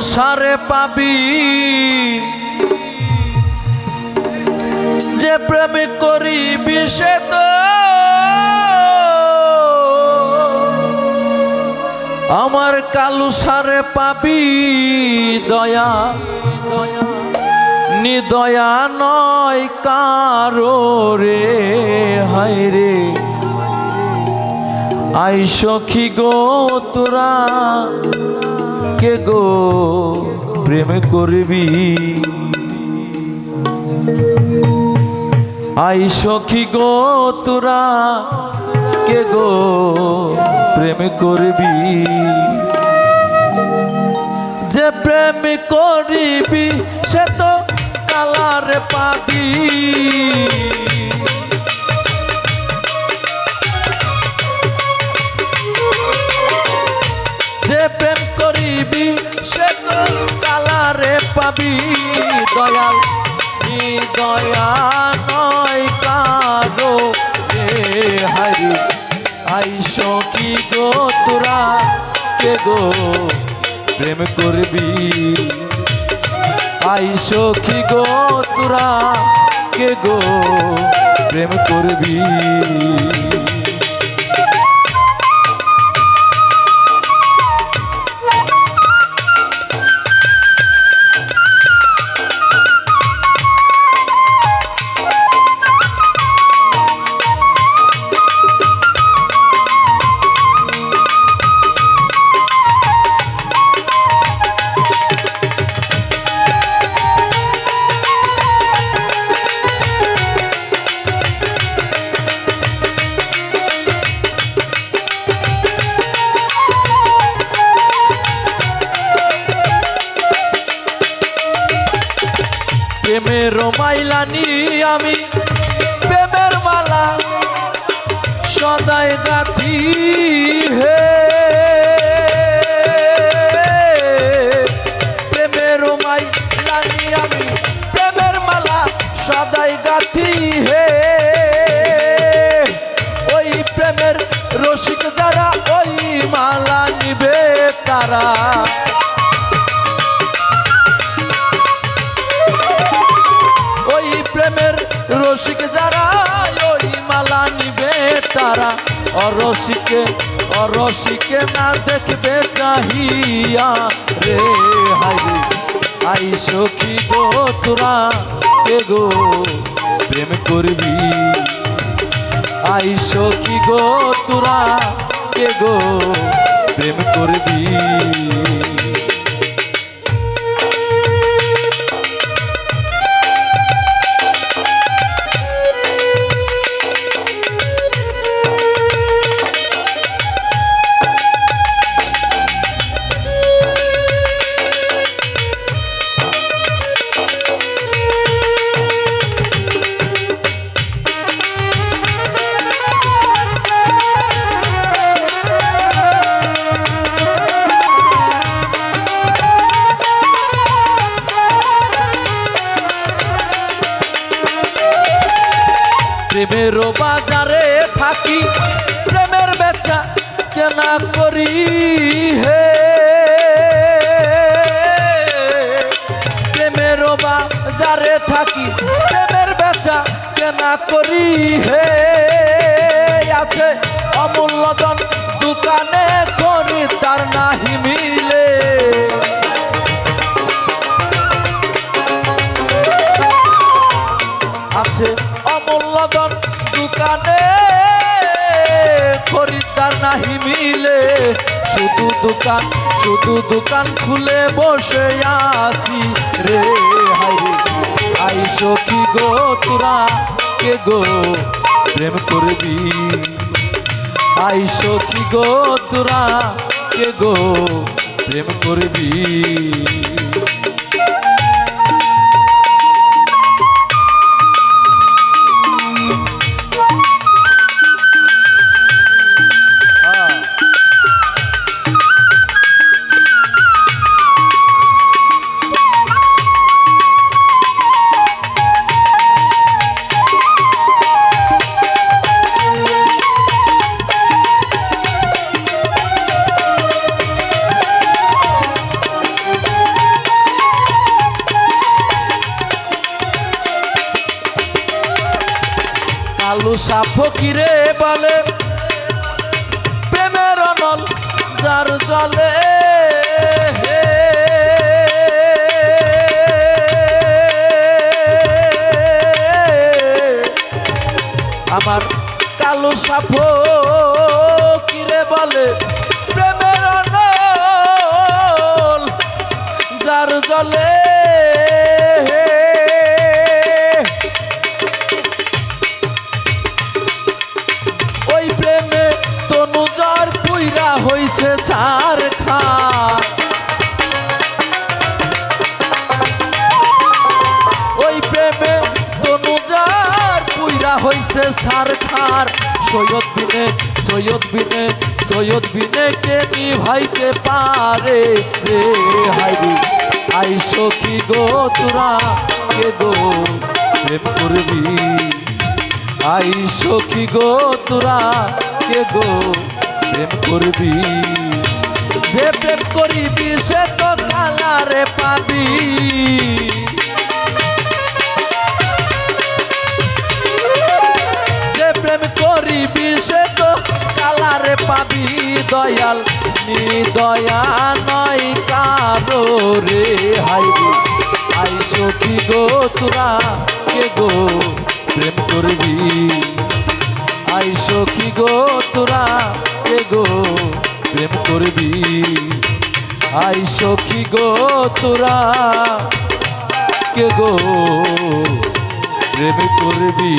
সারে পাবি। যে প্রেম করিবি সে তো। আমার কালু সারে পাবি দয়া। দয়া নিদয়া নয় কারও রে, হায় রে। আই সখী গো তোরা। কে গো প্রেম করবি? আই সখী গো, তোরা কে গো প্রেম করবি? যে প্রেম করিবি, সে তো কালার পাবি। আই সখী গো তোরা কে গো? প্রেম করবি? প্রেমের মাইলানি আমি প্রেমের মালা সদাই গাথি হে। প্রেমের রসিক যারা, ওই মালা নিবে তারা। অরসিকে অরসিকে না দেখবে চাহিয়া রে হাই আই সখী গো তোরা, কে গো প্রেম করবি? আই সখী গো তোরা, কে গো প্রেম করবি? প্রেমের বাজারে থাকি, প্রেমের বেচা কেনা করি হে। প্রেমের বাজারে থাকি, প্রেমের বেচা কেনা করি হে। অমূল্যধন দোকানে খরিদ্দার নাহি মিলে। শুধু দোকান শুধু দোকান খুলে বসে আছি রে। হাই আই সখী গো তোরা? কে গো প্রেম করবি? আই সখী গো তোরা? কে গো প্রেম করবি? ফকিরে বলে, প্রেমের অনল যার জলে। আমার কালো সাপ কিরে বলে, প্রেমের অনল যার জলে। হইছে ছার খা ওই প্রেমে তনুজার পুইরা হইছে সার খার সৈয়দ বিনে সৈয়দ বিনে সৈয়দ বিনে কে নিভাইতে পারে রে? হাইরি আই সখী গো তোরা? কে গো প্রেম করবি? আই সখী গো তোরা? কে গো প্রেম করবি? যে প্রেম করিবি, সে তো কালারে পাবি। যে প্রেম করিবি, সে তো কালারে পাবি। দয়াল, নি দয়া নয় কারও রে হাই আই সখী গো, তোরা কে গো প্রেম করবি? আই সখী গো, তোরা কে গো প্রেম করবি? আই সখী গো তোরা কে গো? প্রেম করবি?